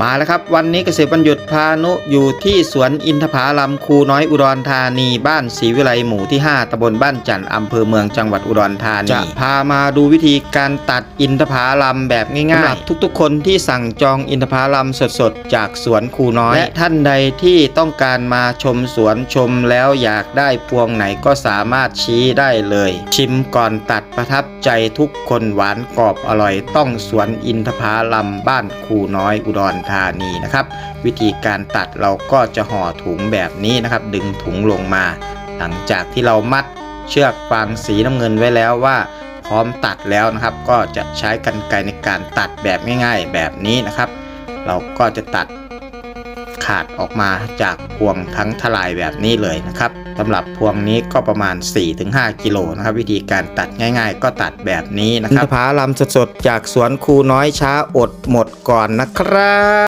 มาแล้วครับวันนี้เกษตรบรรยุทธ์พานุอยู่ที่สวนอินทผาลัมคูน้อยอุดรธานีบ้านศรีวิไลหมู่ที่ 5ตำบลบ้านจันทร์อำเภอเมืองจังหวัดอุดรธานีจะพามาดูวิธีการตัดอินทผาลัมแบบง่ายๆสำหรับทุกๆ คนที่สั่งจองอินทผาลัมสดๆ จากสวนคูน้อย และท่านใดที่ต้องการมาชมสวนชมแล้วอยากได้พวงไหนก็สามารถชี้ได้เลย ชิมก่อนตัดประทับใจทุกคนหวานกรอบอร่อย ต้องสวนอินทผาลัมบ้านคูน้อยอุดรธานีนะครับ วิธีการตัดเราก็จะห่อถุงแบบนี้นะครับ ดึงถุงลงมา หลังจากที่เรามัดเชือกฟางสีน้ำเงินไว้แล้วว่า พร้อมตัดแล้วนะครับ ก็จะใช้กรรไกรในการตัดแบบง่าย ๆ แบบนี้นะครับ เราก็จะตัด ขาดออกมาจากพวงทั้งทลายแบบนี้เลยนะครับสำหรับพวงนี้ก็ประมาณ 4-5 กิโลนะครับ วิธีการตัดง่ายๆ ก็ตัดแบบนี้นะครับผาลำสดๆ จากสวนครูน้อยช้าอดหมดก่อนนะครับ